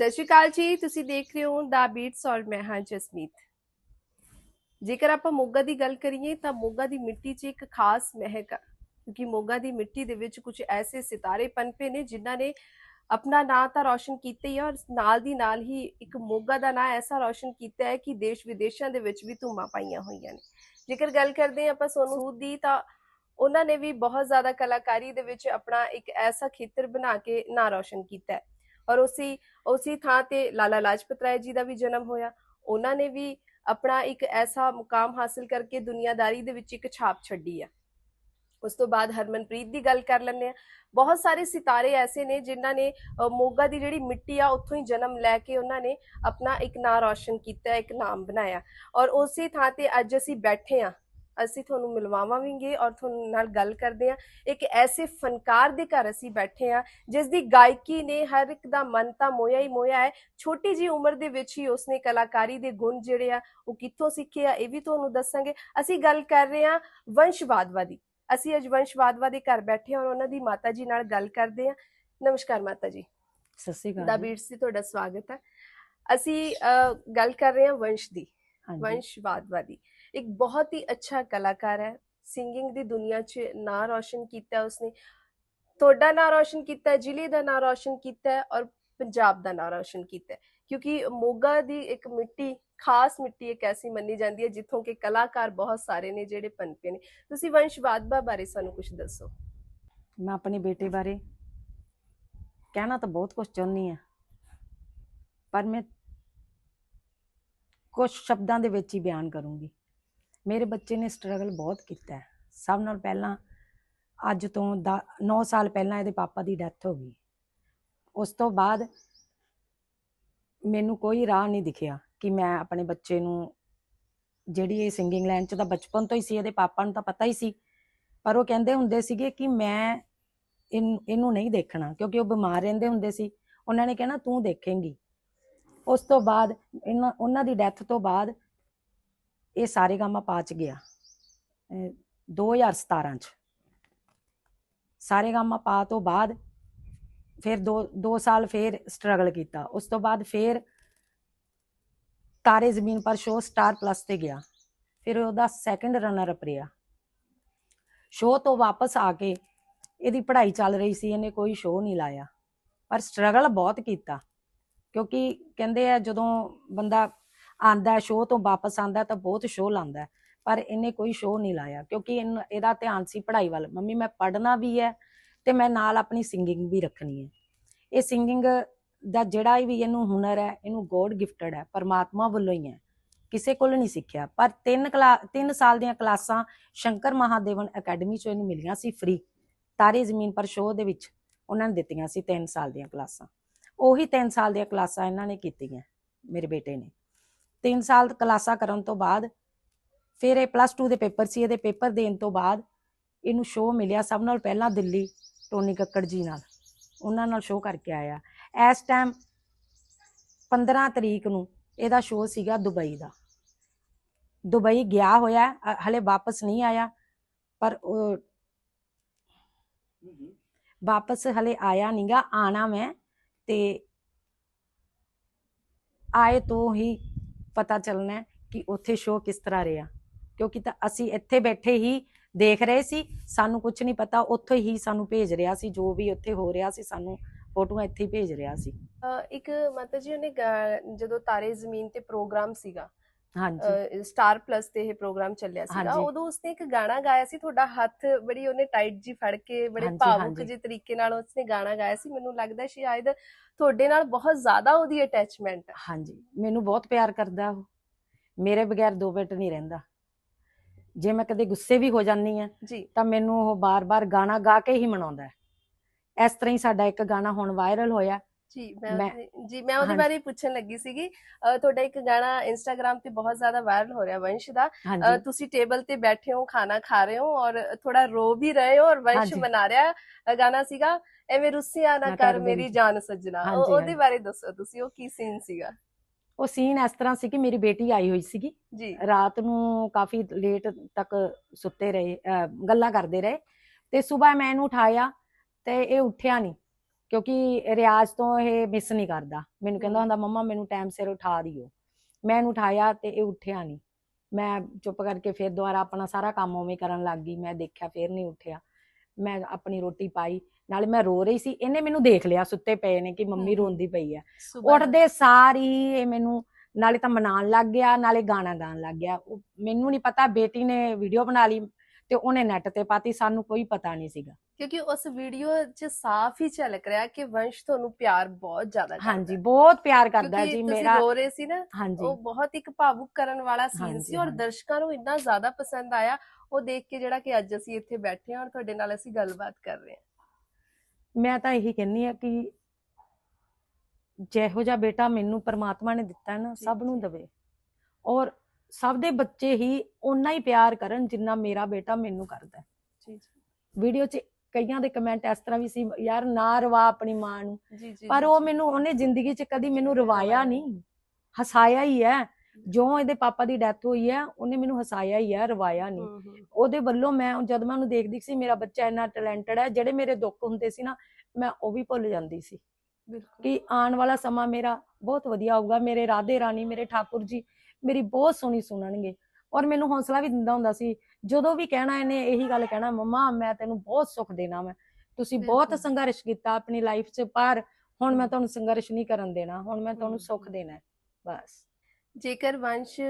ਸਤਿ ਸ਼੍ਰੀ ਅਕਾਲ ਜੀ, ਤੁਸੀਂ ਦੇਖ ਰਹੇ ਹੋ ਦਾ ਬੀਟਸ ਔਰ ਮੈਂ ਹਾਂ ਜਸਮੀਤ। ਜੇਕਰ ਆਪਾਂ ਮੋਗਾ ਦੀ ਗੱਲ ਕਰੀਏ, ਤਾਂ ਮੋਗਾ ਦੀ ਮਿੱਟੀ 'ਚ ਇੱਕ ਖਾਸ ਮਹਿਕ ਆ, ਕਿਉਂਕਿ ਮੋਗਾ ਦੀ ਮਿੱਟੀ ਦੇ ਵਿੱਚ ਕੁਝ ਐਸੇ ਸਿਤਾਰੇ ਪਨਪੇ ਨੇ, ਜਿਨ੍ਹਾਂ ਨੇ ਆਪਣਾ ਨਾਂ ਤਾਂ ਰੌਸ਼ਨ ਕੀਤਾ ਹੀ ਹੈ ਔਰ ਨਾਲ ਦੀ ਨਾਲ ਹੀ ਇੱਕ ਮੋਗਾ ਦਾ ਨਾਂ ਐਸਾ ਰੌਸ਼ਨ ਕੀਤਾ ਹੈ ਕਿ ਦੇਸ਼ ਵਿਦੇਸ਼ਾਂ ਦੇ ਵਿੱਚ ਵੀ ਧੂਮਾਂ ਪਾਈਆਂ ਹੋਈਆਂ ਨੇ। ਜੇਕਰ ਗੱਲ ਕਰਦੇ ਹਾਂ ਆਪਾਂ ਸੋਨੂ ਸੂਦ ਦੀ, ਤਾਂ ਉਹਨਾਂ ਨੇ ਵੀ ਬਹੁਤ ਜ਼ਿਆਦਾ ਕਲਾਕਾਰੀ ਦੇ ਵਿੱਚ ਆਪਣਾ ਇੱਕ ਐਸਾ ਖੇਤਰ ਬਣਾ ਕੇ ਨਾਂ ਰੌਸ਼ਨ ਕੀਤਾ ਹੈ। ਔਰ ਉਸੇ ਉਸੇ ਥਾਂ ਤੇ ਲਾਲਾ ਲਾਜਪਤ ਰਾਏ ਜੀ ਦਾ ਵੀ ਜਨਮ ਹੋਇਆ। ਉਹਨਾਂ ਨੇ ਵੀ ਆਪਣਾ ਇੱਕ ਐਸਾ ਮੁਕਾਮ ਹਾਸਲ ਕਰਕੇ ਦੁਨੀਆਦਾਰੀ ਦੇ ਵਿੱਚ ਇੱਕ ਛਾਪ ਛੱਡੀ ਆ। ਉਸ ਤੋਂ ਬਾਅਦ ਹਰਮਨਪ੍ਰੀਤ ਦੀ ਗੱਲ ਕਰ ਲੈਂਦੇ ਆ। ਬਹੁਤ ਸਾਰੇ ਸਿਤਾਰੇ ਐਸੇ ਨੇ ਜਿਨ੍ਹਾਂ ਨੇ ਮੋਗਾ ਦੀ ਜਿਹੜੀ ਮਿੱਟੀ ਆ, ਉੱਥੋਂ ਹੀ ਜਨਮ ਲੈ ਕੇ ਉਹਨਾਂ ਨੇ ਆਪਣਾ ਇੱਕ ਨਾਂ ਰੌਸ਼ਨ ਕੀਤਾ, ਇੱਕ ਨਾਮ ਬਣਾਇਆ। ਔਰ ਉਸੇ ਥਾਂ ਤੇ ਅੱਜ ਅਸੀਂ ਬੈਠੇ ਆ। ਅਸੀਂ ਤੁਹਾਨੂੰ ਮਿਲਵਾਵਾਂਗੇ ਔਰ ਤੁਹਾਨੂੰ ਨਾਲ ਗੱਲ ਕਰਦੇ ਆ ਇੱਕ ਐਸੇ ਫਨਕਾਰ ਦੇ ਘਰ ਅਸੀਂ ਬੈਠੇ ਆ ਜਿਸ ਦੀ ਗਾਇਕੀ ਨੇ ਹਰ ਇੱਕ ਦਾ ਮਨ ਤਾਂ ਮੋਇਆ ਹੀ ਮੋਇਆ ਹੈ। ਛੋਟੀ ਜੀ ਉਮਰ ਦੇ ਵਿੱਚ ਹੀ ਉਸਨੇ ਕਲਾਕਾਰੀ ਦੇ ਗੁਣ ਜਿਹੜੇ ਆ ਉਹ ਕਿੱਥੋਂ ਸਿੱਖੇ ਆ ਇਹ ਵੀ ਤੁਹਾਨੂੰ ਦੱਸਾਂਗੇ। ਅਸੀਂ ਗੱਲ ਕਰ ਰਹੇ ਆ ਵੰਸ਼ ਵਾਧਵਾ ਦੀ ਅਸੀਂ ਅੱਜ ਵੰਸ਼ ਵਾਧਵਾ ਦੇ ਘਰ ਬੈਠੇ ਹਾਂ ਔਰ ਉਹਨਾਂ ਦੀ ਮਾਤਾ ਜੀ ਨਾਲ ਗੱਲ ਕਰਦੇ ਆ ਨਮਸਕਾਰ ਮਾਤਾ ਜੀ। ਸਤਿ ਸ਼੍ਰੀ ਦਾ ਅਕਾਲ ਜੀ। ਬੀਟਸ ਦੀ ਤੁਹਾਡਾ ਸਵਾਗਤ ਹੈ। ਅਸੀਂ ਗੱਲ ਕਰ ਰਹੇ ਹਾਂ ਵੰਸ਼ ਦੀ। ਹਾਂਜੀ। ਵੰਸ਼ ਵਾਧਵਾ ਦੀ ਇੱਕ ਬਹੁਤ ਹੀ ਅੱਛਾ ਕਲਾਕਾਰ ਹੈ। ਸਿੰਗਿੰਗ ਦੀ ਦੁਨੀਆ 'ਚ ਨਾਂ ਰੌਸ਼ਨ ਕੀਤਾ ਉਸਨੇ। ਤੁਹਾਡਾ ਨਾਂ ਰੌਸ਼ਨ ਕੀਤਾ, ਜ਼ਿਲ੍ਹੇ ਦਾ ਨਾਂ ਰੌਸ਼ਨ ਕੀਤਾ ਔਰ ਪੰਜਾਬ ਦਾ ਨਾਂ ਰੌਸ਼ਨ ਕੀਤਾ ਕਿਉਂਕਿ ਮੋਗਾ ਦੀ ਇੱਕ ਮਿੱਟੀ, ਖਾਸ ਮਿੱਟੀ ਇੱਕ ਐਸੀ ਮੰਨੀ ਜਾਂਦੀ ਹੈ ਜਿੱਥੋਂ ਕਿ ਕਲਾਕਾਰ ਬਹੁਤ ਸਾਰੇ ਨੇ ਜਿਹੜੇ ਪਨਪੇ ਨੇ। ਤੁਸੀਂ ਵੰਸ਼ ਵਾਧਵਾ ਬਾਰੇ ਸਾਨੂੰ ਕੁਝ ਦੱਸੋ। ਮੈਂ ਆਪਣੇ ਬੇਟੇ ਬਾਰੇ ਕਹਿਣਾ ਤਾਂ ਬਹੁਤ ਕੁਝ ਚਾਹੁੰਦੀ ਆ ਪਰ ਮੈਂ ਕੁਝ ਸ਼ਬਦਾਂ ਦੇ ਵਿੱਚ ਹੀ ਬਿਆਨ ਕਰੂੰਗੀ। ਮੇਰੇ ਬੱਚੇ ਨੇ ਸਟਰਗਲ ਬਹੁਤ ਕੀਤਾ ਹੈ। ਸਭ ਨਾਲ ਪਹਿਲਾਂ ਅੱਜ ਤੋਂ 9 ਸਾਲ ਪਹਿਲਾਂ ਇਹਦੇ ਪਾਪਾ ਦੀ ਡੈਥ ਹੋ ਗਈ। ਉਸ ਤੋਂ ਬਾਅਦ ਮੈਨੂੰ ਕੋਈ ਰਾਹ ਨਹੀਂ ਦਿਖਿਆ ਕਿ ਮੈਂ ਆਪਣੇ ਬੱਚੇ ਨੂੰ ਜਿਹੜੀ ਇਹ ਸਿੰਗਿੰਗ ਲਾਈਨ 'ਚ ਤਾਂ ਬਚਪਨ ਤੋਂ ਹੀ ਸੀ, ਇਹਦੇ ਪਾਪਾ ਨੂੰ ਤਾਂ ਪਤਾ ਹੀ ਸੀ। ਪਰ ਉਹ ਕਹਿੰਦੇ ਹੁੰਦੇ ਸੀਗੇ ਕਿ ਮੈਂ ਇਹਨ- ਇਹਨੂੰ ਨਹੀਂ ਦੇਖਣਾ ਕਿਉਂਕਿ ਉਹ ਬਿਮਾਰ ਰਹਿੰਦੇ ਹੁੰਦੇ ਸੀ। ਉਹਨਾਂ ਨੇ ਕਹਿਣਾ ਤੂੰ ਦੇਖੇਂਗੀ। ਉਸ ਤੋਂ ਬਾਅਦ ਇਹਨਾਂ, ਉਹਨਾਂ ਦੀ ਡੈਥ ਤੋਂ ਬਾਅਦ ਇਹ ਸਾਰੇ ਗਾਮਾ ਪਾਚ ਗਿਆ। ਅਹ 2017 ਚ। ਸਾਰੇ ਗਾਮਾ ਪਾ ਤੋਂ ਬਾਅਦ ਫਿਰ 2 2 ਸਾਲ ਫਿਰ ਸਟਰਗਲ ਕੀਤਾ। ਉਸ ਤੋਂ ਬਾਅਦ ਫਿਰ ਤਾਰੇ ਜ਼ਮੀਨ ਪਰ ਸ਼ੋ ਸਟਾਰ ਪਲੱਸ ਤੇ ਗਿਆ। ਫਿਰ ਉਹਦਾ ਸੈਕੰਡ ਰਨਰ ਅਪ ਰਿਹਾ। ਸ਼ੋਅ ਤੋਂ ਵਾਪਸ ਆ ਕੇ ਇਹਦੀ ਪੜ੍ਹਾਈ ਚੱਲ ਰਹੀ ਸੀ, ਇਹਨੇ ਕੋਈ ਸ਼ੋਅ ਨਹੀਂ ਲਾਇਆ। ਪਰ ਸਟਰਗਲ ਬਹੁਤ ਕੀਤਾ। ਕਿਉਂਕਿ ਕਹਿੰਦੇ ਆ ਜਦੋਂ ਬੰਦਾ ਆਂਦਾ ਸ਼ੋਅ ਤੋਂ ਵਾਪਸ ਆਂਦਾ ਤਾਂ ਬਹੁਤ ਸ਼ੋਅ ਲਾਂਦਾ ਪਰ ਇਹਨੇ ਕੋਈ ਸ਼ੋਅ ਨਹੀਂ ਲਾਇਆ ਕਿਉਂਕਿ ਇਹਨ- ਇਹਦਾ ਧਿਆਨ ਸੀ ਪੜ੍ਹਾਈ ਵੱਲ। ਮੰਮੀ, ਮੈਂ ਪੜ੍ਹਨਾ ਵੀ ਹੈ ਤੇ ਮੈਂ ਨਾਲ ਆਪਣੀ ਸਿੰਗਿੰਗ ਵੀ ਰੱਖਣੀ ਹੈ। ਇਹ ਸਿੰਗਿੰਗ ਦਾ ਜਿਹੜਾ ਵੀ ਇਹਨੂੰ ਹੁਨਰ ਹੈ, ਇਹਨੂੰ ਗੋਡ ਗਿਫਟਡ ਹੈ, ਪਰਮਾਤਮਾ ਵੱਲੋਂ ਹੀ ਹੈ। ਕਿਸੇ ਕੋਲ ਨਹੀਂ ਸਿੱਖਿਆ। ਪਰ ਤਿੰਨ ਕਲਾ, ਤਿੰਨ ਸਾਲ ਦੀਆਂ ਕਲਾਸਾਂ ਸ਼ੰਕਰ ਮਹਾਦੇਵਨ ਅਕੈਡਮੀ ਚੋਂ ਇਹਨੂੰ ਮਿਲੀਆਂ ਸੀ ਫ੍ਰੀ ਤਾਰੇ ਜ਼ਮੀਨ ਪਰ ਸ਼ੋਅ ਦੇ ਵਿੱਚ ਉਹਨਾਂ ਨੇ ਦਿੱਤੀਆਂ ਸੀ 3 ਸਾਲ ਦੀਆਂ ਕਲਾਸਾਂ। ਉਹੀ 3 ਸਾਲ ਦੀਆਂ ਕਲਾਸਾਂ ਇਹਨਾਂ ਨੇ ਕੀਤੀਆਂ, ਮੇਰੇ ਬੇਟੇ ਨੇ। 3 ਸਾਲ ਕਲਾਸਾਂ ਕਰਨ ਤੋਂ ਬਾਅਦ, ਫਿਰ ਇਹ ਪਲੱਸ 2 ਦੇ ਪੇਪਰ ਸੀ, ਇਹਦੇ ਪੇਪਰ ਦੇਣ ਤੋਂ ਬਾਅਦ ਇਹਨੂੰ ਸ਼ੋਅ ਮਿਲਿਆ ਸਭ ਨਾਲ ਪਹਿਲਾਂ ਦਿੱਲੀ ਟੋਨੀ ਕੱਕੜ ਜੀ ਨਾਲ। ਉਹਨਾਂ ਨਾਲ ਸ਼ੋਅ ਕਰਕੇ ਆਇਆ। ਇਸ ਟਾਈਮ 15 ਤਰੀਕ ਨੂੰ ਇਹਦਾ ਸ਼ੋਅ ਸੀਗਾ ਦੁਬਈ ਦਾ। ਦੁਬਈ ਗਿਆ ਹੋਇਆ ਹਲੇ ਵਾਪਸ ਨਹੀਂ ਆਇਆ, ਪਰ ਵਾਪਸ ਹਲੇ ਆਇਆ ਨਹੀਂਗਾ ਆਣਾ ਮੈਂ ਤੇ ਆਏ ਤੋਂ ਹੀ ਪਤਾ ਚੱਲਣਾ ਕਿ ਉੱਥੇ ਸ਼ੋਅ ਕਿਸ ਤਰ੍ਹਾਂ ਰਿਹਾ। ਕਿਉਂਕਿ ਤਾਂ ਅਸੀਂ ਇੱਥੇ ਬੈਠੇ ਹੀ ਦੇਖ ਰਹੇ ਸੀ, ਸਾਨੂੰ ਕੁਝ ਨਹੀਂ ਪਤਾ, ਉੱਥੋਂ ਹੀ ਸਾਨੂੰ ਭੇਜ ਰਿਹਾ ਸੀ, ਜੋ ਵੀ ਉੱਥੇ ਹੋ ਰਿਹਾ ਸੀ, ਸਾਨੂੰ ਫੋਟੋਆਂ ਇੱਥੇ ਹੀ ਭੇਜ ਰਿਹਾ ਸੀ। ਇੱਕ ਮਾਤਾ ਜੀ, ਉਹਨੇ ਗਾ- ਜਦੋਂ ਤਾਰੇ ਜ਼ਮੀਨ ਤੇ ਪ੍ਰੋਗਰਾਮ ਸੀਗਾ ਹਾਂਜੀ। ਸਟਾਰ ਪਲੱਸ ਤੇ ਇਹ ਪ੍ਰੋਗਰਾਮ ਚੱਲਿਆ ਸੀਗਾ। ਉਦੋਂ ਉਸਨੇ ਇੱਕ ਗਾਣਾ ਗਾਇਆ ਸੀ ਤੁਹਾਡਾ ਹੱਥ ਬੜੀ ਉਹਨੇ ਟਾਈਟ ਜੀ ਫੜ ਕੇ ਬੜੇ ਭਾਵੁਕ। ਜਿਹੇ ਤਰੀਕੇ ਨਾਲ ਉਸਨੇ ਗਾਣਾ ਗਾਇਆ ਸੀ। ਮੈਨੂੰ ਲੱਗਦਾ ਸ਼ਾਇਦ ਤੁਹਾਡੇ ਨਾਲ ਬਹੁਤ ਜ਼ਿਆਦਾ ਉਹਦੀ ਅਟੈਚਮੈਂਟ ਹਾਂਜੀ। ਮੈਨੂੰ ਬਹੁਤ ਪਿਆਰ ਕਰਦਾ ਉਹ। ਮੇਰੇ ਬਗੈਰ ਦੋ ਮਿੰਟ ਨਹੀਂ ਰਹਿੰਦਾ। ਜੇ ਮੈਂ ਕਦੇ ਗੁੱਸੇ ਵੀ ਹੋ ਜਾਂਦੀ ਆ ਤਾਂ ਮੈਨੂੰ ਉਹ ਬਾਰ-ਬਾਰ ਗਾਣਾ ਗਾ ਕੇ ਹੀ ਮਨਾਉਂਦਾ ਹੈ। ਇਸ ਤਰ੍ਹਾਂ ਹੀ ਸਾਡਾ ਇੱਕ ਗਾਣਾ ਹੁਣ ਵਾਇਰਲ ਹੋਇਆ। ਜੀ ਮੈਂ ਮੈਂ- ਉਹਦੇ- ਜੀ ਮੈਂ ਉਹਦੇ ਹਾਂਜੀ। ਬਾਰੇ ਪੁੱਛਣ ਲੱਗੀ ਸੀਗੀ। ਤੁਹਾਡਾ ਇੱਕ ਗਾਣਾ ਇੰਸਟਾਗ੍ਰam ਤੇ ਬਹੁਤ ਜ਼ਿਆਦਾ ਵਾਇਰਲ ਹੋ ਰਿਹਾ ਵੰਸ਼ ਦਾ। ਹਾਂਜੀ। ਤੁਸੀਂ ਟੇਬਲ ਤੇ ਬੈਠੇ ਹੋ ਖਾਣਾ ਖਾ ਰਹੇ ਹੋ ਔਰ ਥੋੜਾ ਰੋ ਵੀ ਰਹੇ ਹੋ ਔਰ ਵੰਸ਼ ਹਾਂਜੀ। ਮਨਾ ਰਿਹਾ ਗਾਣਾ ਸੀਗਾ ਐਵੇਂ ਰੁੱਸਿਆ ਨਾ ਕਰ ਮੇਰੀ ਮੇਰੀ ਜਾਨ ਸੱਜਣਾ। ਉਹ- ਹਾਂਜੀ, ਉਹਦੇ ਹਾਂਜੀ। ਬਾਰੇ ਦੱਸੋ ਤੁਸੀਂ ਉਹ ਕੀ ਸੀਨ ਸੀਗਾ? ਉਹ ਸੀਨ ਇਸ ਤਰ੍ਹਾਂ ਸੀ ਕਿ ਮੇਰੀ ਬੇਟੀ ਆਈ ਹੋਈ ਸੀਗੀ। ਜੀ। ਰਾਤ ਨੂੰ ਕਾਫੀ ਲੇਟ ਤੱਕ ਸੁੱਤੇ ਰਹੇ ਅਹ ਗੱਲਾਂ ਕਰਦੇ ਰਹੇ। ਤੇ ਸਵੇਰ ਮੈਂ ਇਹਨੂੰ ਉਠਾਇਆ ਤੇ ਇਹ ਉੱਠਿਆ ਨਹੀਂ ਕਿਉਂਕਿ ਰਿਆਜ਼ ਤੋਂ ਇਹ ਮਿਸ ਨਹੀਂ ਕਰਦਾ। ਮੈਨੂੰ ਕਹਿੰਦਾ। ਹੁੰਦਾ ਮੰਮਾ ਮੈਨੂੰ ਟਾਈਮ ਸਿਰ ਉਠਾ ਦਿਓ। ਮੈਂ ਇਹਨੂੰ ਉਠਾਇਆ ਤੇ ਇਹ ਉੱਠਿਆ ਨਹੀਂ। ਮੈਂ ਚੁੱਪ ਕਰਕੇ ਫਿਰ ਦੁਬਾਰਾ ਆਪਣਾ ਸਾਰਾ ਕੰਮ ਉਵੇਂ ਕਰਨ ਲੱਗ ਗਈ। ਮੈਂ ਦੇਖਿਆ ਫਿਰ ਨਹੀਂ ਉੱਠਿਆ। ਮੈਂ ਆਪਣੀ ਰੋਟੀ ਪਾਈ। ਨਾਲੇ ਮੈਂ ਰੋ ਰਹੀ ਸੀ। ਇਹਨੇ ਮੈਨੂੰ ਦੇਖ ਲਿਆ ਸੁੱਤੇ ਪਏ ਨੇ ਕਿ ਮੰਮੀ। ਰੋਂਦੀ ਪਈ ਸੁਬਾਹ ਉੱਠਦੇ ਸਾਰ ਹੀ ਇਹ ਮੈਨੂੰ ਨਾਲੇ ਤਾਂ ਮਨਾਉਣ ਲੱਗ ਗਿਆ ਨਾਲੇ ਗਾਣਾ ਗਾਣ ਲੱਗ ਗਿਆ। ਮੈਨੂੰ ਨਹੀਂ ਪਤਾ ਬੇਟੀ ਨੇ ਵੀਡੀਓ ਬਣਾ ਲਈ। ਤੇ ਉਹਨੇ ਨੈਟ ਤੇ ਪਾਤੀ ਸਾਨੂੰ ਕੋਈ ਪਤਾ ਨਹੀਂ ਸੀਗਾ ਕਿਉਂਕਿ ਉਸ ਵੀਡੀਓ 'ਚ ਸਾਫ਼ ਹੀ ਝਲਕ ਰਿਹਾ ਕਿ ਵੰਸ਼ ਤੁਹਾਨੂੰ ਪਿਆਰ ਬਹੁਤ ਜ਼ਿਆਦਾ ਕਰਦਾ ਹਾਂਜੀ। ਬਹੁਤ ਪਿਆਰ ਕਰਦਾ ਜੀ ਤੁਸੀਂ ਮੇਰਾ ਰੋ ਰਹੇ ਸੀ ਨਾ ਉਹ ਬਹੁਤ ਇੱਕ ਭਾਵੁਕ ਕਰਨ ਵਾਲਾ ਸੀਨ ਸੀ ਔਰ। ਦਰਸ਼ਕਾਂ ਨੂੰ ਇੰਨਾ ਜ਼ਿਆਦਾ ਪਸੰਦ ਆਇਆ ਉਹ ਦੇਖ ਕੇ ਜਿਹੜਾ ਕਿ ਅੱਜ ਅਸੀਂ ਇੱਥੇ ਬੈਠੇ ਹਾਂ ਔਰ ਤੁਹਾਡੇ ਨਾਲ ਅਸੀਂ ਗੱਲਬਾਤ ਕਰ ਰਹੇ ਹਾਂ ਮੈਂ ਤਾਂ ਇਹੀ ਕਹਿੰਨੀ ਆ ਕਿ ਜਿਹੋ ਜਿਹਾ ਬੇਟਾ ਮੈਨੂੰ ਪਰਮਾਤਮਾ ਨੇ ਦਿੱਤਾ ਨਾ ਸਭ ਨੂੰ। ਦਵੇ ਔਰ ਸਭ ਦੇ ਬੱਚੇ ਹੀ ਓਨਾ ਹੀ ਪਿਆਰ ਕਰਨ ਜਿੰਨਾ ਮੇਰਾ ਬੇਟਾ ਮੈਨੂੰ ਕਰਦਾ ਹੈ। ਜੀ ਜੀ। ਵੀਡੀਓ 'ਚ ਕਈਆਂ ਦੇ ਕਮੈਂਟ ਇਸ ਤਰ੍ਹਾਂ ਵੀ ਸੀ ਯਾਰ ਨਾ ਰਵਾ ਆਪਣੀ ਮਾਂ ਨੂੰ। ਪਰ ਉਹ। ਮੈਨੂੰ ਉਹਨੇ ਜ਼ਿੰਦਗੀ 'ਚ ਕਦੀ ਮੈਨੂੰ ਰਵਾਇਆ ਨਹੀਂ। ਹਸਾਇਆ ਹੀ ਹੈ। ਜੋ ਇਹਦੇ ਪਾਪਾ ਦੀ ਡੈਥ ਹੋਈ ਹੈ ਉਹਨੇ ਮੈਨੂੰ ਹਸਾਇਆ ਹੀ ਹੈ ਰਵਾਇਆ ਨਹੀਂ। ਉਹਦੇ ਵੱਲੋਂ ਮੈਂ ਜਦ ਮੈਂ ਉਹਨੂੰ ਦੇਖਦੀ ਸੀ ਮੇਰਾ ਬੱਚਾ ਇੰਨਾ ਟੈਲੈਂਟਡ ਹੈ ਜਿਹੜੇ ਮੇਰੇ ਦੁੱਖ ਹੁੰਦੇ ਸੀ ਨਾ ਮੈਂ ਉਹ ਵੀ ਭੁੱਲ ਜਾਂਦੀ ਸੀ। ਬਿਲਕੁਲ। ਕਿ ਆਉਣ ਵਾਲਾ ਸਮਾਂ ਮੇਰਾ ਬਹੁਤ ਵਧੀਆ ਹੋਊਗਾ। ਮੇਰੇ ਰਾਧੇ ਰਾਣੀ ਮੇਰੇ ਠਾਕੁਰ ਜੀ ਮੇਰੀ ਬਹੁਤ ਸੋਹਣੀ ਸੁਣਨਗੇ ਔਰ ਮੈਨੂੰ ਹੌਸਲਾ ਵੀ ਦਿੰਦਾ ਹੁੰਦਾ ਸੀ ਜਦੋਂ ਵੀ ਕਹਿਣਾ ਇਹਨੇ ਇਹੀ ਗੱਲ ਕਹਿਣਾ ਮੰਮਾ ਮੈਂ ਤੈਨੂੰ ਬਹੁਤ ਸੁੱਖ ਦੇਣਾ ਮੈਂ ਤੁਸੀਂ ਬਹੁਤ। ਸੰਘਰਸ਼ ਕੀਤਾ ਆਪਣੀ ਲਾਈਫ 'ਚ ਪਰ ਹੁਣ ਮੈਂ। ਤੁਹਾਨੂੰ ਸੰਘਰਸ਼ ਨਹੀਂ ਕਰਨ ਦੇਣਾ ਹੁਣ ਮੈਂ ਤੁਹਾਨੂੰ ਸੁੱਖ। ਦੇਣਾ ਬਸ ਜੇਕਰ ਵੰਸ਼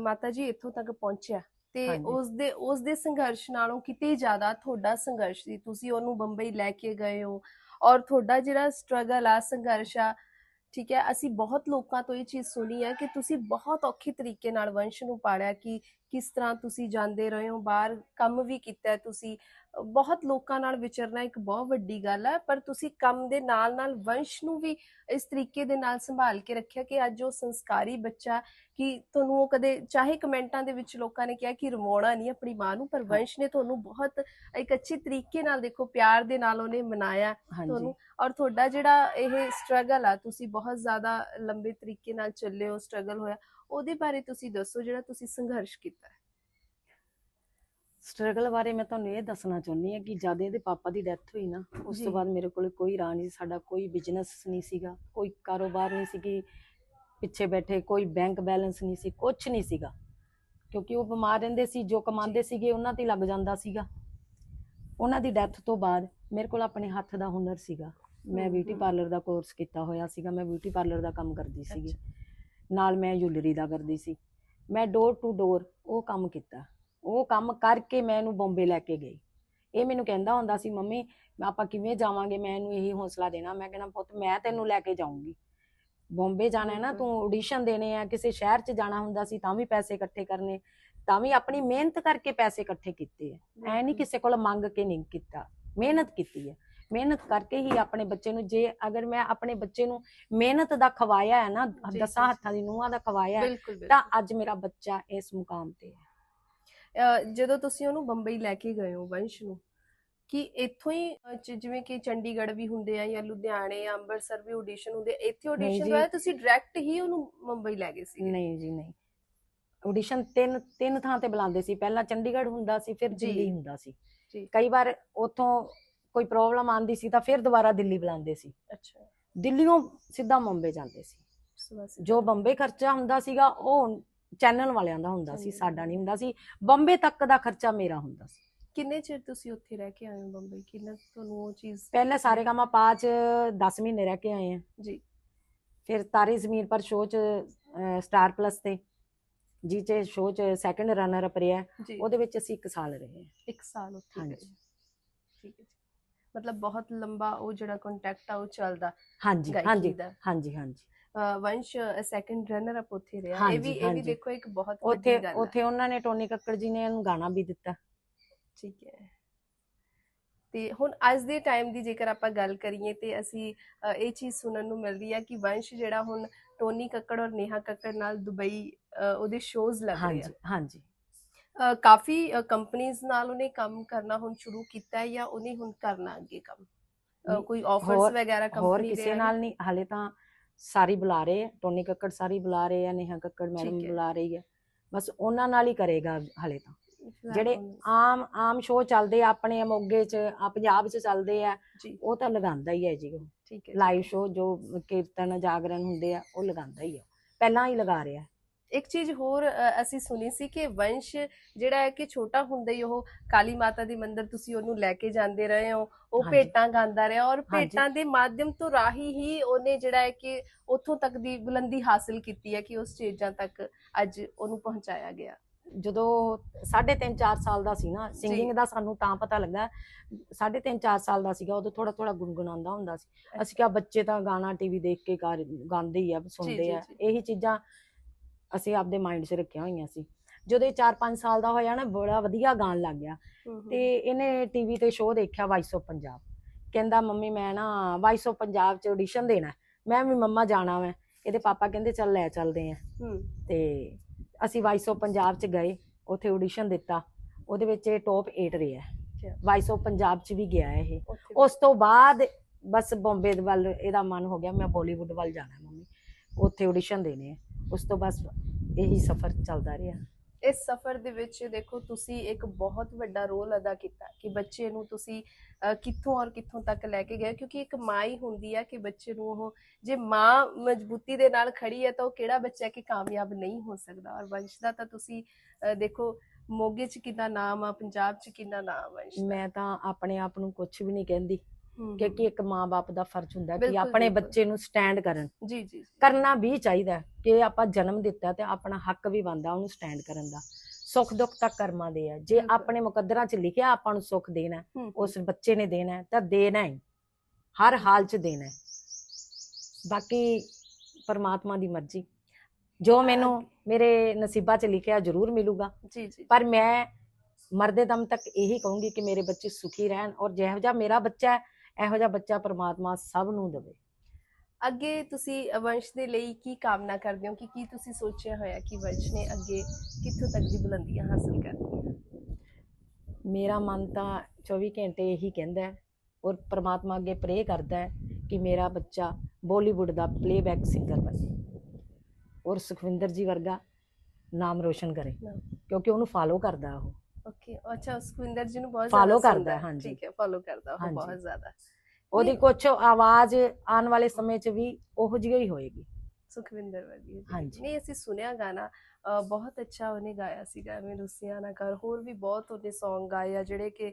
ਮਾਤਾ ਜੀ ਇੱਥੋਂ ਤੱਕ ਪਹੁੰਚਿਆ ਤੇ। ਉਸ ਦੇ ਉਸ ਦੇ ਸੰਘਰਸ਼ ਨਾਲੋਂ ਕਿਤੇ ਜ਼ਿਆਦਾ ਤੁਹਾਡਾ ਸੰਘਰਸ਼ ਸੀ ਤੁਸੀਂ ਉਹਨੂੰ ਬੰਬਈ ਲੈ ਕੇ ਗਏ ਹੋ ਔਰ ਤੁਹਾਡਾ ਜਿਹੜਾ ਸਟਰਗਲ ਆ ਸੰਘਰਸ਼ ਆ ਠੀਕ ਹੈ, ਅਸੀਂ ਬਹੁਤ ਲੋਕਾਂ ਤੋਂ ਇਹ ਚੀਜ਼ ਸੁਣੀ ਹੈ ਕਿ ਤੁਸੀਂ ਬਹੁਤ ਔਖੇ ਤਰੀਕੇ ਨਾਲ ਵੰਸ਼ ਨੂੰ ਪਾਲਿਆ ਕਿ ਕਿਸ ਤਰ੍ਹਾਂ ਤੁਸੀਂ ਜਾਂਦੇ ਰਹੇ ਹੋ, ਬਾਹਰ ਕੰਮ ਵੀ ਕੀਤਾ ਤੁਸੀਂ ਬਹੁਤ ਲੋਕਾਂ ਨਾਲ ਵਿਚਰਨਾ ਇੱਕ ਬਹੁਤ ਵੱਡੀ ਗੱਲ ਹੈ ਪਰ ਤੁਸੀਂ ਕੰਮ ਦੇ ਨਾਲ ਨਾਲ ਵੰਸ਼ ਨੂੰ ਵੀ ਇਸ ਤਰੀਕੇ ਦੇ ਨਾਲ ਸੰਭਾਲ ਕੇ ਰੱਖਿਆ ਕਿ ਅੱਜ ਉਹ ਸੰਸਕਾਰੀ ਬੱਚਾ ਕਿ ਤੁਹਾਨੂੰ ਉਹ ਕਦੇ ਚਾਹੇ ਕਮੈਂਟਾਂ ਦੇ ਵਿੱਚ ਲੋਕਾਂ ਨੇ ਕਿਹਾ ਕਿ ਰਵਾਉਣਾ ਨਹੀਂ ਆਪਣੀ ਮਾਂ ਨੂੰ ਪਰ ਵੰਸ਼ ਨੇ ਤੁਹਾਨੂੰ ਬਹੁਤ ਇੱਕ ਅੱਛੇ ਤਰੀਕੇ ਨਾਲ ਦੇਖੋ ਪਿਆਰ ਦੇ ਨਾਲ ਉਹਨੇ ਮਨਾਇਆ ਤੁਹਾਨੂੰ ਔਰ ਤੁਹਾਡਾ ਜਿਹੜਾ ਇਹ ਸਟਰਗਲ ਆ ਤੁਸੀਂ ਬਹੁਤ ਜ਼ਿਆਦਾ ਲੰਬੇ ਤਰੀਕੇ ਨਾਲ ਚੱਲੇ ਹੋ ਸਟਰਗਲ ਹੋਇਆ ਉਹਦੇ ਬਾਰੇ ਤੁਸੀਂ ਦੱਸੋ ਜਿਹੜਾ ਤੁਸੀਂ ਸੰਘਰਸ਼ ਕੀਤਾ। ਸਟਰਗਲ ਬਾਰੇ ਮੈਂ ਤੁਹਾਨੂੰ ਇਹ ਦੱਸਣਾ ਚਾਹੁੰਦੀ ਹਾਂ ਕਿ ਜਦ ਇਹਦੇ ਪਾਪਾ ਦੀ ਡੈਥ ਹੋਈ ਨਾ ਉਸ। ਤੋਂ ਬਾਅਦ ਮੇਰੇ ਕੋਲ ਕੋਈ ਰਾਹ ਨਹੀਂ ਸੀ ਸਾਡਾ ਕੋਈ ਬਿਜ਼ਨਸ ਨਹੀਂ ਸੀਗਾ ਕੋਈ ਕਾਰੋਬਾਰ ਨਹੀਂ ਸੀ ਕਿ ਪਿੱਛੇ ਬੈਠੇ ਕੋਈ ਬੈਂਕ ਬੈਲੈਂਸ ਨਹੀਂ ਸੀ ਕੁਝ ਨਹੀਂ ਸੀਗਾ। ਕਿਉਂਕਿ ਉਹ ਬਿਮਾਰ ਰਹਿੰਦੇ ਸੀ ਜੋ ਕਮਾਉਂਦੇ ਸੀਗੇ ਉਹਨਾਂ ਤੇ ਲੱਗ ਜਾਂਦਾ ਸੀਗਾ। ਉਹਨਾਂ ਦੀ ਡੈਥ ਤੋਂ ਬਾਅਦ ਮੇਰੇ ਕੋਲ ਆਪਣੇ ਹੱਥ ਦਾ ਹੁਨਰ ਸੀਗਾ। ਮੈਂ ਬਿਊਟੀ। ਪਾਰਲਰ ਦਾ ਕੋਰਸ ਕੀਤਾ ਹੋਇਆ ਸੀਗਾ ਮੈਂ ਬਿਊਟੀ ਪਾਰਲਰ ਦਾ ਕੰਮ ਕਰਦੀ ਸੀਗੀ। ਨਾਲ ਮੈਂ ਜੁਐਲਰੀ ਦਾ ਕਰਦੀ ਸੀ। ਮੈਂ ਡੋਰ ਟੂ ਡੋਰ ਉਹ ਕੰਮ ਕੀਤਾ। ਉਹ ਕੰਮ ਕਰਕੇ ਮੈਂ ਇਹਨੂੰ ਬੰਬੇ ਲੈ ਕੇ ਗਈ। ਇਹ ਮੈਨੂੰ ਕਹਿੰਦਾ ਹੁੰਦਾ ਸੀ ਮੰਮੀ ਆਪਾਂ ਕਿਵੇਂ ਜਾਵਾਂਗੇ? ਮੈਂ ਇਹਨੂੰ ਇਹੀ ਹੌਸਲਾ ਦੇਣਾ। ਮੈਂ ਕਹਿੰਦਾ ਪੁੱਤ ਮੈਂ ਤੈਨੂੰ ਲੈ ਕੇ ਜਾਊਂਗੀ। ਬੰਬੇ ਜਾਣਾ ਹੈ ਨਾ। ਤੂੰ ਆਡੀਸ਼ਨ ਦੇਣੇ ਆ ਕਿਸੇ ਸ਼ਹਿਰ 'ਚ ਜਾਣਾ ਹੁੰਦਾ ਸੀ ਤਾਂ ਵੀ ਪੈਸੇ ਇਕੱਠੇ ਕਰਨੇ ਤਾਂ ਵੀ ਆਪਣੀ ਮਿਹਨਤ ਕਰਕੇ ਪੈਸੇ ਇਕੱਠੇ ਕੀਤੇ ਆ। ਐ ਨਹੀਂ ਕਿਸੇ ਕੋਲ ਮੰਗ ਕੇ ਨਹੀਂ ਕੀਤਾ ਮਿਹਨਤ ਕੀਤੀ ਹੈ ਮਿਹਨਤ ਕਰਕੇ ਹੀ ਆਪਣੇ ਬੱਚੇ ਨੂੰ ਜੇ ਅਗਰ ਮੈਂ ਆਪਣੇ ਬੱਚੇ ਨੂੰ ਮਿਹਨਤ ਦਾ ਖਵਾਇਆ ਹੈ ਨਾ ਦਸਾਂ ਹੱਥਾਂ ਦੀ ਨੂੰਹਾਂ ਦਾ ਖਵਾਇਆ ਤਾਂ ਅੱਜ ਮੇਰਾ ਬੱਚਾ ਇਸ ਮੁਕਾਮ ਤੇ ਹੈ। ਜਦੋਂ ਤੁਸੀਂ ਉਹਨੂੰ ਬੰਬਈ ਲੈ ਕੇ ਗਏ ਹੋ ਵੰਸ਼ ਨੂੰ ਕਿ ਇੱਥੋਂ ਹੀ ਜਿਵੇਂ ਕਿ ਚੰਡੀਗੜ੍ਹ ਵੀ ਹੁੰਦੇ ਆ ਜਾਂ ਲੁਧਿਆਣੇ ਜਾਂ ਅੰਮ੍ਰਿਤਸਰ ਵੀ ਆਡੀਸ਼ਨ ਹੁੰਦੇ ਇੱਥੇ ਆਡੀਸ਼ਨ। ਦਵਾਇਆ ਤੁਸੀਂ ਡਾਇਰੈਕਟ ਹੀ ਉਹਨੂੰ ਮੁੰਬਈ ਲੈ ਗਏ ਸੀ ਨਹੀਂ ਜੀ ਨਹੀਂ। ਆਡੀਸ਼ਨ ਤਿੰਨ ਤਿੰਨ ਥਾਂ ਤੇ ਬੁਲਾਉਂਦੇ ਸੀ। ਪਹਿਲਾਂ ਚੰਡੀਗੜ੍ਹ ਹੁੰਦਾ ਸੀ ਫਿਰ। ਦਿੱਲੀ ਹੁੰਦਾ ਸੀ। ਜੀ। ਕਈ ਵਾਰ ਉੱਥੋਂ ਕੋਈ ਪ੍ਰੋਬਲਮ ਆਂਦੀ ਸੀ ਤਾਂ ਫਿਰ ਦੁਬਾਰਾ ਦਿੱਲੀ ਬੁਲਾਉਂਦੇ ਸੀ। ਅੱਛਾ। ਦਿੱਲੀੋਂ ਸਿੱਧਾ ਬੰਬੇ ਜਾਂਦੇ ਸੀ। ਜੋ ਬੰਬੇ ਖਰਚਾ ਹੁੰਦਾ ਸੀਗਾ ਉਹ ਚੈਨਲ ਵਾਲਿਆਂ ਦਾ ਹੁੰਦਾ ਸੀ ਸਾਡਾ ਨਹੀਂ ਹੁੰਦਾ ਸੀ। ਬੰਬੇ ਤੱਕ ਦਾ ਖਰਚਾ ਮੇਰਾ ਹੁੰਦਾ ਸੀ। ਕਿੰਨੇ ਚਿਰ ਤੁਸੀਂ ਉੱਥੇ ਰਹਿ ਕੇ ਆਏ ਹੋ ਬੰਬਈ ਕਿੰਨਾ ਤੁਹਾਨੂੰ ਉਹ ਚੀਜ਼ ਪਹਿਲੇ ਸਾਰੇ ਕੰਮ ਆਪਾਂ ਚ 10 ਮਹੀਨੇ ਰਹਿ ਕੇ ਆਏ ਆ। ਜੀ। ਫਿਰ ਤਾਰੇ ਜ਼ਮੀਨ ਪਰ ਸ਼ੋਅ ਚ ਸਟਾਰ ਪਲੱਸ ਤੇ ਜੀ ਚ ਸ਼ੋਅ ਚ ਸੈਕੰਡ ਰਨਰ ਅਪ ਰਿਹਾ। ਉਹਦੇ ਵਿੱਚ ਅਸੀਂ 1 ਸਾਲ ਰਹੇ ਹਾਂ। ਇੱਕ ਸਾਲ ਉੱਥੇ। ਗਏ ਠੀਕ ਹੈ ਮਤਲਬ ਬਹੁਤ ਲੰਬਾ ਉਹ ਜਿਹੜਾ ਕੰਟੈਕਟ ਆ ਉਹ ਚੱਲਦਾ। ਹਾਂਜੀ ਹਾਂਜੀ ਹਾਂਜੀ ਹਾਂਜੀ। ਵੰਸ਼ ਸੈਕੰਡ ਰਨਰ ਅਪ ਉੱਥੇ ਰਿਹਾ। ਇਹ ਹਾਂਜੀ, ਵੀ ਇਹ ਵੀ ਹਾਂਜੀ। ਦੇਖੋ ਇੱਕ ਬਹੁਤ ਉੱਥੇ ਉੱਥੇ ਉਹਨਾਂ ਨੇ ਟੋਨੀ ਕੱਕੜ ਜੀ ਨੇ ਇਹਨੂੰ ਗਾਣਾ ਵੀ ਦਿੱਤਾ। ਠੀਕ ਹੈ। ਤੇ ਹੁਣ ਅੱਜ ਦੇ ਟਾਈਮ ਦੀ ਜੇਕਰ ਆਪਾਂ ਗੱਲ ਕਰੀਏ ਤੇ ਅਸੀਂ ਇਹ ਚੀਜ਼ ਸੁਣਨ ਨੂੰ ਮਿਲਦੀ ਹੈ ਕਿ ਵੰਸ਼ ਜਿਹੜਾ ਹੁਣ ਟੋਨੀ ਕੱਕੜ ਔਰ ਨੇਹਾ ਕੱਕੜ ਨਾਲ ਦੁਬਈ ਉਹਦੇ ਸ਼ੋਜ਼ ਲੱਗ ਰਹੇ ਹਾਂਜੀ ਹਾਂਜੀ। ਆ ਅ, ਕਾਫੀ ਕੰਪਨੀਆਂ ਨਾਲ ਉਹਨੇ ਕੰਮ ਕਰਨਾ ਹੁਣ ਸ਼ੁਰੂ ਕੀਤਾ ਹੈ ਜਾਂ ਉਹਨੇ ਹੁਣ ਕਰਨਾ ਅੱਗੇ ਕੰਮ? ਕੋਈ ਆਫਰਸ ਹੋਰ- ਵਗੈਰਾ ਹੋਰ ਕੰਪਨੀ ਕਿਸੇ ਨਾਲ ਨਹੀਂ ਹਲੇ ਤਾਂ ਸਾਰੀ ਬੁਲਾ ਰਹੇ ਆ ਟੋਨੀ ਕੱਕੜ ਸਾਰੀ ਬੁਲਾ ਰਹੇ ਆ ਨੇਹਾ ਕੱਕੜ ਮੈਡਮ ਹੈ। ਬੁਲਾ ਰਹੀ ਹੈ। ਬਸ ਉਹਨਾਂ ਨਾਲ ਹੀ ਕਰੇਗਾ ਹਲੇ ਤਾਂ। ਜਿਹੜੇ ਆਮ ਆਮ ਸ਼ੋਅ ਚੱਲਦੇ ਆ ਆਪਣੇ ਮੋਗੇ 'ਚ ਆ ਪੰਜਾਬ 'ਚ ਚੱਲਦੇ ਆ ਉਹ ਤਾਂ ਲਗਾਉਂਦਾ ਹੀ ਹੈ ਜੀ ਉਹ। ਠੀਕ ਹੈ ਲਾਈਵ ਸ਼ੋਅ ਜੋ ਕੀਰਤਨ ਜਾਗਰਣ ਹੁੰਦੇ ਆ ਉਹ ਲਗਾਉਂਦਾ ਹੀ ਆ। ਪਹਿਲਾਂ ਹੀ ਲਗਾ ਰਿਹਾ। ਇੱਕ ਚੀਜ਼ ਹੋਰ ਅਸੀਂ ਸੁਣੀ ਸੀ ਕਿ ਵੰਸ਼ ਜਿਹੜਾ ਹੈ ਕਿ ਛੋਟਾ ਹੁੰਦਾ ਹੀ ਉਹ ਕਾਲੀ ਮਾਤਾ ਦੇ ਮੰਦਿਰ ਤੁਸੀਂ ਉਹਨੂੰ ਲੈ ਕੇ ਜਾਂਦੇ ਰਹੇ ਹੋ ਉਹ। ਭੇਟਾਂ ਗਾਉਂਦਾ ਰਿਹਾ ਔਰ। ਭੇਟਾਂ ਦੇ ਮਾਧਿਅਮ ਤੋਂ ਰਾਹੀਂ ਹੀ ਉਹਨੇ ਜਿਹੜਾ ਹੈ ਕਿ ਉੱਥੋਂ ਤੱਕ ਦੀ ਬੁਲੰਦੀ ਹਾਸਲ ਕੀਤੀ ਹੈ ਕਿ ਉਸ ਸਟੇਜਾਂ ਤੱਕ ਅੱਜ ਉਹਨੂੰ ਪਹੁੰਚਾਇਆ ਗਿਆ ਜਦੋਂ 3.5 4 ਸਾਲ ਦਾ ਸੀ ਨਾ ਸਿੰਗਿੰਗ ਦਾ ਸਾਨੂੰ ਤਾਂ ਪਤਾ ਲੱਗਾ 3.5 4 ਸਾਲ ਦਾ ਸੀਗਾ ਉਦੋਂ ਥੋੜਾ ਥੋੜਾ ਗੁੰਗਣਾਉਂਦਾ ਹੁੰਦਾ ਸੀ ਅਸੀਂ ਕਿਹਾ ਬੱਚੇ ਤਾਂ ਗਾਣਾ ਟੀਵੀ ਦੇਖ ਕੇ ਗਾਉਂਦੇ ਹੀ ਆ ਸੁਣਦੇ ਆ। ਇਹੀ ਚੀਜ਼ਾਂ ਅਸੀਂ ਆਪਦੇ ਮਾਈਂਡ 'ਚ ਰੱਖੀਆਂ ਹੋਈਆਂ ਸੀ। ਜਦੋਂ ਇਹ 4-5 ਸਾਲ ਦਾ ਹੋਇਆ ਨਾ ਬੜਾ ਵਧੀਆ ਗਾਣ ਲੱਗ ਗਿਆ। ਤੇ ਇਹਨੇ ਟੀਵੀ ਤੇ ਸ਼ੋਅ ਦੇਖਿਆ ਵਾਇਸ ਆਫ ਪੰਜਾਬ ਕਹਿੰਦਾ ਮੰਮੀ ਮੈਂ ਨਾ ਵਾਇਸ ਆਫ ਪੰਜਾਬ 'ਚ ਆਡੀਸ਼ਨ ਦੇਣਾ। ਮੈਂ ਵੀ ਮੰਮਾ ਜਾਣਾ ਮੈਂ ਇਹਦੇ ਪਾਪਾ ਕਹਿੰਦੇ ਚੱਲ ਲੈ ਚੱਲਦੇ ਆ। ਤੇ ਅਸੀਂ ਵਾਇਸ ਆਫ ਪੰਜਾਬ 'ਚ ਗਏ ਉੱਥੇ ਆਡੀਸ਼ਨ ਦਿੱਤਾ। ਉਹਦੇ ਵਿੱਚ ਇਹ ਟੌਪ 8 ਰਿਹਾ। ਵਾਇਸ ਆਫ ਪੰਜਾਬ 'ਚ ਵੀ ਗਿਆ ਇਹ। ਉਸ ਤੋਂ ਬਾਅਦ ਬਸ ਬੰਬੇ ਦੇ ਵੱਲ ਇਹਦਾ ਮਨ ਹੋ ਗਿਆ ਮੈਂ ਬਾਲੀਵੁੱਡ ਵੱਲ ਜਾਣਾ ਮੰਮੀ। ਉੱਥੇ ਆਡੀਸ਼ਨ ਦੇਣੇ ਆ ਉਸ ਤੋਂ ਬਸ ਇਹੀ ਸਫ਼ਰ ਚੱਲਦਾ ਰਿਹਾ। ਇਸ ਸਫ਼ਰ ਦੇ ਵਿੱਚ ਦੇਖੋ ਤੁਸੀਂ ਇੱਕ ਬਹੁਤ ਵੱਡਾ ਰੋਲ ਅਦਾ ਕੀਤਾ ਕਿ ਬੱਚੇ ਨੂੰ ਤੁਸੀਂ ਕਿੱਥੋਂ ਔਰ ਕਿੱਥੋਂ ਤੱਕ ਲੈ ਕੇ ਗਏ। ਕਿਉਂਕਿ ਇੱਕ ਮਾਂ ਹੀ ਹੁੰਦੀ ਹੈ ਕਿ ਬੱਚੇ ਨੂੰ ਉਹ ਜੇ ਮਾਂ ਮਜ਼ਬੂਤੀ ਦੇ ਨਾਲ ਖੜੀ ਹੈ ਤਾਂ ਉਹ ਕਿਹੜਾ ਬੱਚਾ ਕਿ ਕਾਮਯਾਬ ਨਹੀਂ ਹੋ ਸਕਦਾ। ਔਰ ਵੰਸ਼ ਦਾ ਤਾਂ ਤੁਸੀਂ ਦੇਖੋ ਮੋਗੇ 'ਚ ਕਿੰਨਾ ਨਾਮ ਆ ਪੰਜਾਬ 'ਚ ਕਿੰਨਾ ਨਾਮ ਆ। ਮੈਂ ਤਾਂ ਆਪਣੇ ਆਪ ਨੂੰ ਕੁਝ ਵੀ ਨਹੀਂ ਕਹਿੰਦੀ। ਕਿਉਂਕਿ ਇੱਕ ਮਾਂ-ਬਾਪ ਦਾ ਫਰਜ਼ ਹੁੰਦਾ ਕਿ ਆਪਣੇ। ਬੱਚੇ ਨੂੰ ਸਟੈਂਡ ਕਰਨ। ਜੀ ਜੀ। ਕਰਨਾ ਵੀ ਚਾਹੀਦਾ ਕਿ ਆਪਾਂ ਜਨਮ ਦਿੱਤਾ ਤੇ ਆਪਣਾ ਹੱਕ ਵੀ ਬਣਦਾ ਉਹਨੂੰ ਸਟੈਂਡ ਕਰਨ ਦਾ। ਸੁੱਖ ਦੁੱਖ ਤਾਂ ਕਰਮਾਂ ਦੇ ਆ। ਜੇ। ਆਪਣੇ ਮੁਕੱਦਰਾਂ 'ਚ ਲਿਖਿਆ ਆਪਾਂ ਨੂੰ ਸੁੱਖ ਦੇਣਾ ਉਸ ਬੱਚੇ ਨੇ ਦੇਣਾ ਤਾਂ ਦੇਣਾ ਹੀ। ਹਰ ਹਾਲ 'ਚ ਦੇਣਾ ਬਾਕੀ ਪਰਮਾਤਮਾ ਦੀ ਮਰਜ਼ੀ। ਜੋ ਮੈਨੂੰ ਮੇਰੇ ਨਸੀਬਾਂ 'ਚ ਲਿਖਿਆ ਜ਼ਰੂਰ ਮਿਲੂਗਾ। ਜੀ ਜੀ। ਪਰ ਮੈਂ ਮਰਦੇ ਦਮ ਤੱਕ ਇਹੀ ਕਹੂੰਗੀ ਕਿ ਮੇਰੇ ਬੱਚੇ ਸੁਖੀ ਰਹਿਣ ਔਰ ਜਿਹੋ ਜਿਹਾ ਮੇਰਾ ਬੱਚਾ ਹੈ ਇਹੋ ਜਿਹਾ ਬੱਚਾ ਪਰਮਾਤਮਾ ਸਭ ਨੂੰ ਦੇਵੇ। ਅੱਗੇ ਤੁਸੀਂ ਵੰਸ਼ ਦੇ ਲਈ ਕੀ ਕਾਮਨਾ ਕਰਦੇ ਹੋ ਕਿ ਕੀ ਤੁਸੀਂ ਸੋਚਿਆ ਹੋਇਆ ਕਿ ਵੰਸ਼ ਨੇ ਅੱਗੇ ਕਿੱਥੋਂ ਤੱਕ ਦੀ ਬੁਲੰਦੀਆਂ ਹਾਸਲ ਕਰਨੀਆਂ? ਮੇਰਾ ਮਨ ਤਾਂ 24 ਘੰਟੇ ਇਹੀ ਕਹਿੰਦਾ ਹੈ ਔਰ ਪ੍ਰਮਾਤਮਾ ਅੱਗੇ ਪ੍ਰੇ ਕਰਦਾ ਹੈ ਕਿ ਮੇਰਾ ਬੱਚਾ ਬਾਲੀਵੁੱਡ ਦਾ ਪਲੇਬੈਕ ਸਿੰਗਰ ਬਣੇ ਔਰ ਸੁਖਵਿੰਦਰ ਜੀ ਵਰਗਾ ਨਾਮ ਰੋਸ਼ਨ ਕਰੇ। ਕਿਉਂਕਿ ਉਹਨੂੰ ਫਾਲੋ ਕਰਦਾ ਉਹ। ਓਕੇ ਅੱਛਾ ਸੁਖਵਿੰਦਰ ਜੀ ਨੂੰ ਬਹੁਤ ਜ਼ਿਆਦਾ ਕਰਦਾ ਹਾਂਜੀ। ਠੀਕ ਹੈ ਫੋਲੋ ਕਰਦਾ ਉਹ। ਬਹੁਤ ਜ਼ਿਆਦਾ ਉਹਦੀ। ਕੁਝ ਆਵਾਜ਼ ਆਉਣ ਵਾਲੇ ਸਮੇਂ 'ਚ ਵੀ ਉਹੋ ਜਿਹੀ ਹੀ ਹੋਏਗੀ ਸੁਖਵਿੰਦਰ ਵਰਗੀ। ਹਾਂਜੀ। ਨਹੀਂ ਅਸੀਂ ਸੁਣਿਆ ਗਾਣਾ ਬਹੁਤ ਅੱਛਾ ਉਹਨੇ ਗਾਇਆ ਸੀਗਾ ਮੈਂ ਰੁੱਸਿਆ ਨਾ ਕਰ ਹੋਰ ਵੀ ਬਹੁਤ ਉਹਨੇ Song ਗਾਏ ਆ ਜਿਹੜੇ ਕਿ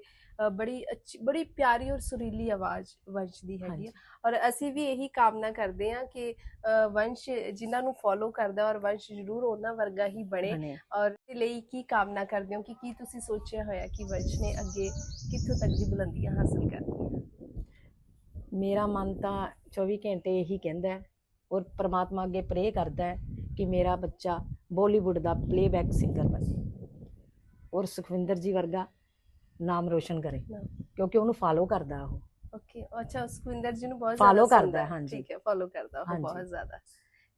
ਬੜੀ ਅੱਛੀ ਬੜੀ ਪਿਆਰੀ ਔਰ ਸੁਰੀਲੀ ਆਵਾਜ਼ ਵੰਸ਼ ਦੀ ਹੈਗੀ ਆ। ਔਰ ਅਸੀਂ ਵੀ ਇਹੀ ਕਾਮਨਾ ਕਰਦੇ ਹਾਂ ਕਿ ਵੰਸ਼ ਜਿਨ੍ਹਾਂ ਨੂੰ ਫੋਲੋ ਕਰਦਾ ਔਰ ਵੰਸ਼ ਜ਼ਰੂਰ ਉਹਨਾਂ ਵਰਗਾ ਹੀ ਬਣੇ। ਔਰ ਲਈ ਕੀ ਕਾਮਨਾ ਕਰਦੇ ਹੋ ਕਿ ਕੀ ਤੁਸੀਂ ਸੋਚਿਆ ਹੋਇਆ ਕਿ ਵੰਸ਼ ਨੇ ਅੱਗੇ ਕਿੱਥੋਂ ਤੱਕ ਦੀ ਬੁਲੰਦੀਆਂ ਹਾਸਲ ਕਰਨੀਆਂ? ਮੇਰਾ ਮਨ ਤਾਂ 24 ਘੰਟੇ ਇਹੀ ਕਹਿੰਦਾ ਹੈ ਔਰ ਪ੍ਰਮਾਤਮਾ ਅੱਗੇ ਪ੍ਰੇ ਕਰਦਾ ਹੈ ਕਿ ਮੇਰਾ ਬੱਚਾ ਬਾਲੀਵੁੱਡ ਦਾ ਪਲੇਬੈਕ ਸਿੰਗਰ ਬਣੇ ਔਰ ਸੁਖਵਿੰਦਰ ਜੀ ਵਰਗਾ ਨਾਮ ਰੋਸ਼ਨ ਕਰੇ। ਕਿਉਂਕਿ ਉਹਨੂੰ ਫਾਲੋ ਕਰਦਾ ਉਹ ਓਕੇ ਅੱਛਾ ਸੁਖਵਿੰਦਰ ਜੀ ਨੂੰ ਬਹੁਤ ਜ਼ਿਆਦਾ ਕਰਦਾ ਹਾਂਜੀ। ਠੀਕ ਹੈ ਫੋਲੋ ਕਰਦਾ ਉਹ। ਬਹੁਤ ਜ਼ਿਆਦਾ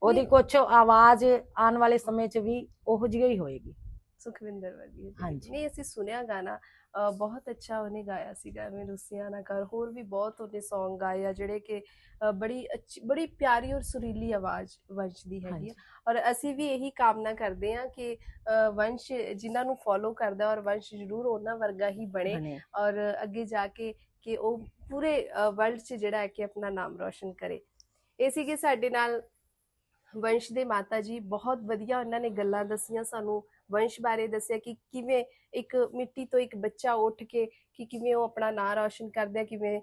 ਉਹਦੀ। ਕੁਝ ਆਵਾਜ਼ ਆਉਣ ਵਾਲੇ ਸਮੇਂ 'ਚ ਵੀ ਉਹੋ ਜਿਹੀ ਹੀ ਹੋਏਗੀ ਸੁਖਵਿੰਦਰ ਵਰਗੀ। ਹਾਂਜੀ। ਨਹੀਂ ਅਸੀਂ ਸੁਣਿਆ ਗਾਣਾ ਬਹੁਤ ਅੱਛਾ ਉਹਨੇ ਗਾਇਆ ਸੀਗਾ ਮੈਂ ਰੁੱਸਿਆ ਨਾ ਕਰ ਹੋਰ ਵੀ ਬਹੁਤ ਉਹਨੇ Song ਗਾਏ ਆ ਜਿਹੜੇ ਕਿ ਬੜੀ ਅੱਛੀ ਬੜੀ ਪਿਆਰੀ ਔਰ ਸੁਰੀਲੀ ਆਵਾਜ਼ ਵੰਸ਼ ਦੀ ਹੈਗੀ ਆ। ਔਰ ਅਸੀਂ ਵੀ ਇਹੀ ਕਾਮਨਾ ਕਰਦੇ ਹਾਂ ਕਿ ਵੰਸ਼ ਜਿਨ੍ਹਾਂ ਨੂੰ ਫੋਲੋ ਕਰਦਾ ਔਰ ਵੰਸ਼ ਜ਼ਰੂਰ ਉਹਨਾਂ ਵਰਗਾ ਹੀ ਬਣੇ ਔਰ ਅੱਗੇ ਜਾ ਕੇ ਕਿ ਉਹ ਪੂਰੇ ਵਰਲਡ 'ਚ ਜਿਹੜਾ ਹੈ ਕਿ ਆਪਣਾ ਨਾਮ ਰੌਸ਼ਨ ਕਰੇ। ਇਹ ਸੀਗੇ ਸਾਡੇ ਨਾਲ ਵੰਸ਼ ਦੇ ਮਾਤਾ ਜੀ ਬਹੁਤ ਵਧੀਆ ਉਹਨਾਂ ਨੇ ਗੱਲਾਂ ਦੱਸੀਆਂ ਸਾਨੂੰ। ਵੰਸ਼ ਬਾਰੇ ਦੱਸਿਆ ਕਿ ਕਿਵੇਂ ਇੱਕ ਮਿੱਟੀ ਤੋਂ ਇੱਕ ਬੱਚਾ ਉੱਠ ਕੇ ਕਿ ਕਿਵੇਂ ਉਹ ਆਪਣਾ ਨਾਂ ਰੌਸ਼ਨ ਕਰਦਾ ਹੈ, ਕਿਵੇਂ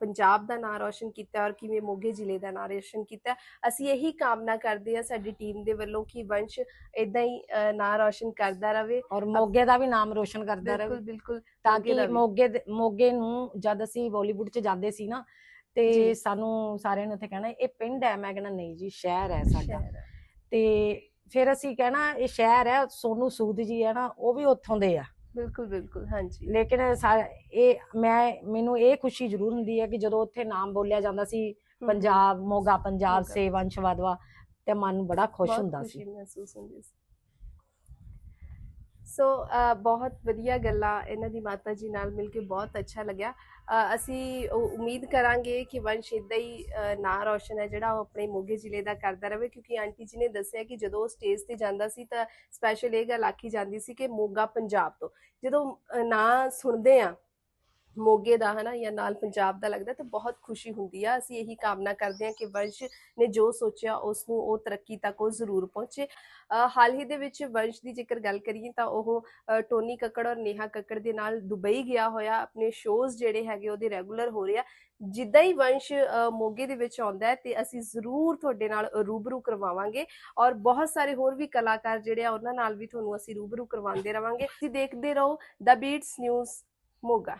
ਪੰਜਾਬ ਦਾ ਨਾਂ ਰੌਸ਼ਨ ਕੀਤਾ ਔਰ ਕਿਵੇਂ ਮੋਗੇ ਜ਼ਿਲ੍ਹੇ ਦਾ ਨਾਂ ਰੌਸ਼ਨ ਕੀਤਾ ਅਸੀਂ ਇਹੀ ਕਾਮਨਾ ਕਰਦੇ ਹਾਂ ਸਾਡੀ ਟੀਮ ਦੇ ਵੱਲੋਂ ਕਿ ਵੰਸ਼ ਇਦਾਂ ਹੀ ਨਾਂ ਰੌਸ਼ਨ ਕਰਦਾ ਰਵੇ ਔਰ ਮੋਗੇ ਦਾ ਵੀ ਨਾਮ ਰੋਸ਼ਨ ਕਰਦਾ ਰਹੇ ਬਿਲਕੁਲ ਬਿਲਕੁਲ ਤਾਂ ਕਿ। ਮੋਗੇ ਮੋਗੇ ਨੂੰ ਜਦ ਅਸੀਂ ਬਾਲੀਵੁੱਡ 'ਚ ਜਾਂਦੇ ਸੀ ਨਾ। ਤੇ ਸਾਨੂੰ ਸਾਰਿਆਂ ਨੇ ਉੱਥੇ ਕਹਿਣਾ ਇਹ ਪਿੰਡ ਹੈ ਮੈਂ ਕਹਿਣਾ ਨਹੀਂ ਜੀ ਸ਼ਹਿਰ ਹੈ ਸਾਡਾ। ਤੇ ਫਿਰ ਅਸੀਂ ਕਹਿਣਾ ਇਹ ਸ਼ਹਿਰ ਹੈ ਸੋਨੂ ਸੂਦ ਜੀ ਹੈ ਨਾ ਉਹ ਵੀ ਉੱਥੋਂ ਦੇ ਆ। ਬਿਲਕੁਲ ਬਿਲਕੁਲ ਹਾਂਜੀ। ਲੇਕਿਨ ਸਾ- ਇਹ ਮੈਂ ਮੈਨੂੰ ਇਹ ਖੁਸ਼ੀ ਜ਼ਰੂਰ ਹੁੰਦੀ ਹੈ ਕਿ ਜਦੋਂ ਉੱਥੇ ਨਾਮ ਬੋਲਿਆ ਜਾਂਦਾ ਸੀ ਹਮ, ਪੰਜਾਬ ਮੋਗਾ ਪੰਜਾਬ ਮੋਗਾ। ਸੇ ਵੰਸ਼ ਵਾਦਵਾ ਤੇ ਮਨ ਨੂੰ ਬੜਾ ਖੁਸ਼ ਬਹੁਤ ਹੁੰਦਾ ਖੁਸ਼ੀ ਸੀ। ਮਹਿਸੂਸ ਹੁੰਦੀ ਸੀ। ਸੋ ਬਹੁਤ ਵਧੀਆ ਗੱਲਾਂ ਇਹਨਾਂ ਦੀ ਮਾਤਾ ਜੀ ਨਾਲ ਮਿਲ ਕੇ ਬਹੁਤ ਅੱਛਾ ਲੱਗਿਆ। ਅਸੀਂ ਉ- ਉਮੀਦ ਕਰਾਂਗੇ ਕਿ ਵੰਸ਼ ਇਦਾਂ ਹੀ ਨਾਂ ਰੌਸ਼ਨ ਹੈ ਜਿਹੜਾ ਉਹ ਆਪਣੇ ਮੋਗੇ ਜ਼ਿਲ੍ਹੇ ਦਾ ਕਰਦਾ ਰਹੇ, ਕਿਉਂਕਿ ਆਂਟੀ ਜੀ ਨੇ ਦੱਸਿਆ ਕਿ ਜਦੋਂ ਉਹ ਸਟੇਜ ਤੇ ਜਾਂਦਾ ਸੀ ਤਾਂ ਸਪੈਸ਼ਲ ਇਹ ਗੱਲ ਆਖੀ ਜਾਂਦੀ ਸੀ ਕਿ ਮੋਗਾ ਪੰਜਾਬ ਤੋਂ। ਜਦੋਂ ਨਾਂ ਸੁਣਦੇ ਆ ਮੋਗੇ ਦਾ ਹਨਾ ਜਾਂ ਨਾਲ ਪੰਜਾਬ ਦਾ ਲੱਗਦਾ ਤਾਂ ਬਹੁਤ ਖੁਸ਼ੀ ਹੁੰਦੀ ਆ। ਅਸੀਂ ਇਹੀ ਕਾਮਨਾ ਕਰਦੇ ਹਾਂ ਕਿ ਵੰਸ਼ ਨੇ ਜੋ ਸੋਚਿਆ ਉਸ ਨੂੰ ਉਹ ਤਰੱਕੀ ਤੱਕ ਉਹ ਜ਼ਰੂਰ ਪਹੁੰਚੇ। ਹਾਲ ਹੀ ਦੇ ਵਿੱਚ ਵੰਸ਼ ਦੀ ਜੇਕਰ ਗੱਲ ਕਰੀਏ ਤਾਂ ਉਹ ਟੋਨੀ ਕੱਕੜ ਔਰ ਨੇਹਾ ਕੱਕੜ ਦੇ ਨਾਲ ਦੁਬਈ ਗਿਆ ਹੋਇਆ। ਆਪਣੇ ਸ਼ੋਜ਼ ਜਿਹੜੇ ਹੈਗੇ ਉਹਦੇ ਰੈਗੂਲਰ ਹੋ ਰਹੇ ਆ। ਜਿੱਦਾਂ ਹੀ ਵੰਸ਼ ਮੋਗੇ ਦੇ ਵਿੱਚ ਆਉਂਦਾ ਹੈ ਤੇ ਅਸੀਂ ਜ਼ਰੂਰ ਤੁਹਾਡੇ ਨਾਲ ਰੂਬਰੂ ਕਰਵਾਵਾਂਗੇ ਔਰ ਬਹੁਤ ਸਾਰੇ ਹੋਰ ਵੀ ਕਲਾਕਾਰ ਜਿਹੜੇ ਆ ਉਹਨਾਂ ਨਾਲ ਵੀ ਤੁਹਾਨੂੰ ਅਸੀਂ ਰੂਬਰੂ ਕਰਵਾਉਂਦੇ ਰਵਾਂਗੇ। ਤੁਸੀਂ ਦੇਖਦੇ ਰਹੋ ਦਾ ਬੀਟਸ ਨਿਊਜ਼ ਮੋਗਾ।